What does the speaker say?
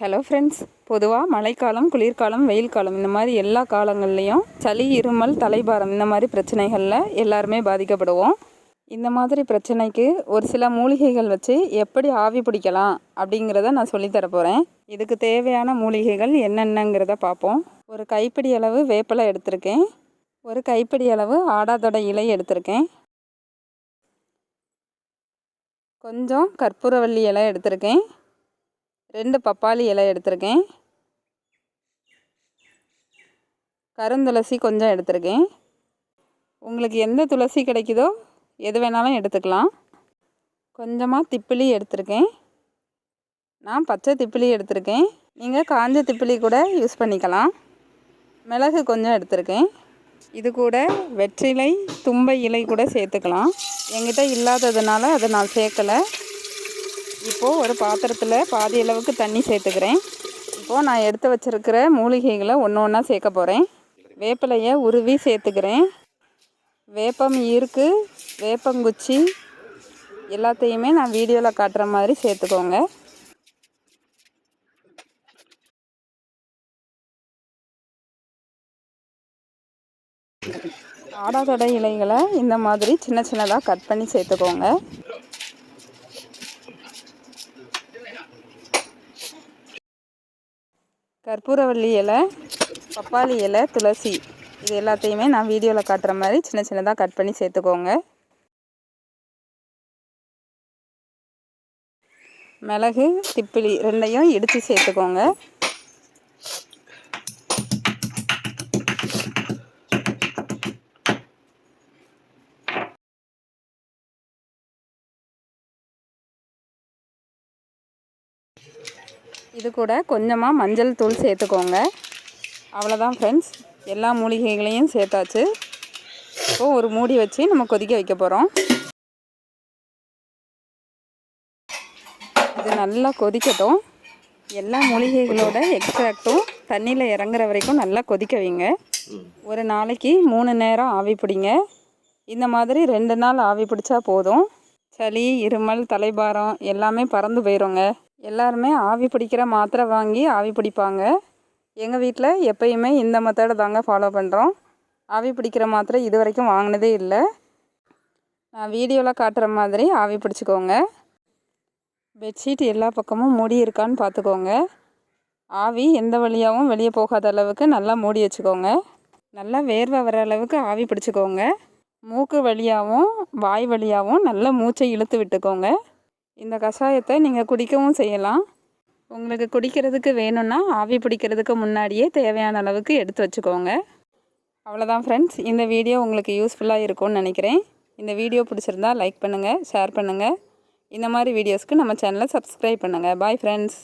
Hello friends பொதுவாக மழைக்காலம் குளிர்காலம் வெயில் காலம் இந்த மாதிரி எல்லா காலங்கள்லேயும் சளி இருமல் தலைபாரம் இந்த மாதிரி பிரச்சனைகளில் எல்லாருமே பாதிக்கப்படுவோம். இந்த மாதிரி பிரச்சனைக்கு ஒரு சில மூலிகைகள் வச்சு எப்படி ஆவி பிடிக்கலாம் அப்படிங்கிறத நான் சொல்லித்தர போகிறேன் இதுக்கு தேவையான மூலிகைகள் என்னென்னங்கிறத பார்ப்போம் ஒரு கைப்பிடி அளவு வேப்பிலை எடுத்திருக்கேன். ஒரு கைப்பிடி அளவு ஆடாதொடை இலை எடுத்திருக்கேன். கொஞ்சம் கற்பூரவள்ளி இலை எடுத்திருக்கேன். ரெண்டு பப்பாளி இலை எடுத்திருக்கேன். கருந்துளசி கொஞ்சம் எடுத்திருக்கேன். உங்களுக்கு எந்த துளசி கிடைக்குதோ எது வேணாலும் எடுத்துக்கலாம். கொஞ்சமாக திப்பிலி எடுத்திருக்கேன். நான் பச்சை திப்பிலி எடுத்திருக்கேன். நீங்கள் காஞ்ச திப்பிலி கூட யூஸ் பண்ணிக்கலாம். மிளகு கொஞ்சம் எடுத்திருக்கேன். இது கூட வெற்றிலை தும்பை இலை கூட சேர்த்துக்கலாம். என்கிட்ட இல்லாததுனால அதை நான் சேர்க்கலை. இப்போது ஒரு பாத்திரத்தில் பாதி அளவுக்கு தண்ணி சேர்த்துக்கிறேன். இப்போது நான் எடுத்து வச்சுருக்கிற மூலிகைகளை ஒன்று ஒன்றா சேர்க்க போகிறேன் வேப்பிலையை உருவி சேர்த்துக்கிறேன். வேப்பம் ஈர்க்கு வேப்பங்குச்சி எல்லாத்தையுமே நான் வீடியோவில் காட்டுற மாதிரி சேர்த்துக்கோங்க. ஆடாதொடை இலைகளை இந்த மாதிரி சின்ன சின்னதாக கட் பண்ணி சேர்த்துக்கோங்க. கற்பூரவள்ளி இலை பப்பாளி இலை துளசி. இது எல்லாத்தையுமே நான் வீடியோவில் காட்டுற மாதிரி சின்ன சின்னதாக கட் பண்ணி சேர்த்துக்கோங்க. மிளகு திப்பிலி ரெண்டையும் இடித்து சேர்த்துக்கோங்க. இது கூட கொஞ்சமாக மஞ்சள் தூள் சேர்த்துக்கோங்க. அவ்வளோதான் ஃப்ரெண்ட்ஸ் எல்லா மூலிகைகளையும் சேர்த்தாச்சு. இப்போது ஒரு மூடி வச்சு நம்ம கொதிக்க வைக்க போகிறோம் இது நல்லா கொதிக்கட்டும். எல்லா மூலிகைகளோட எக்ஸ்ட்ராக்டும் தண்ணியில் இறங்குற வரைக்கும் நல்லா கொதிக்க வைங்க. ஒரு நாளைக்கு மூணு நேரம் ஆவி பிடிங்க. இந்த மாதிரி ரெண்டு நாள் ஆவி பிடிச்சா போதும். சளி இருமல் தலைபாரம் எல்லாமே பறந்து போயிடுங்க எல்லாருமே ஆவி பிடிக்கிற மாத்திரை வாங்கி ஆவி பிடிப்பாங்க. எங்கள் வீட்டில் எப்பயுமே இந்த மெத்தடை தாங்க ஃபாலோ பண்ணுறோம் ஆவி பிடிக்கிற மாத்திரை இது வரைக்கும் வாங்கினதே இல்லை. நான் வீடியோவில் காட்டுற மாதிரி ஆவி பிடிச்சிக்கோங்க. பெட்ஷீட் எல்லா பக்கமும் மூடி இருக்கான்னு பார்த்துக்கோங்க ஆவி எந்த வழியாகவும் வெளியே போகாத அளவுக்கு நல்லா மூடி வச்சுக்கோங்க. நல்லா வேர்வை வர அளவுக்கு ஆவி பிடிச்சிக்கோங்க. மூக்கு வழியாகவும் வாய் வழியாகவும் நல்லா மூச்சை இழுத்து விட்டுக்கோங்க. இந்த கஷாயத்தை நீங்கள் குடிக்கவும் செய்யலாம். உங்களுக்கு குடிக்கிறதுக்கு வேணும்னா ஆவி பிடிக்கிறதுக்கு முன்னாடியே தேவையான அளவுக்கு எடுத்து வச்சுக்கோங்க. அவ்வளோதான் ஃப்ரெண்ட்ஸ் இந்த வீடியோ உங்களுக்கு யூஸ்ஃபுல்லாக இருக்கும்னு நினைக்கிறேன். இந்த வீடியோ பிடிச்சிருந்தா லைக் பண்ணுங்கள் ஷேர் பண்ணுங்கள் இந்த மாதிரி வீடியோஸ்க்கு நம்ம சேனலை சப்ஸ்கிரைப் பண்ணுங்கள் பாய் ஃப்ரெண்ட்ஸ்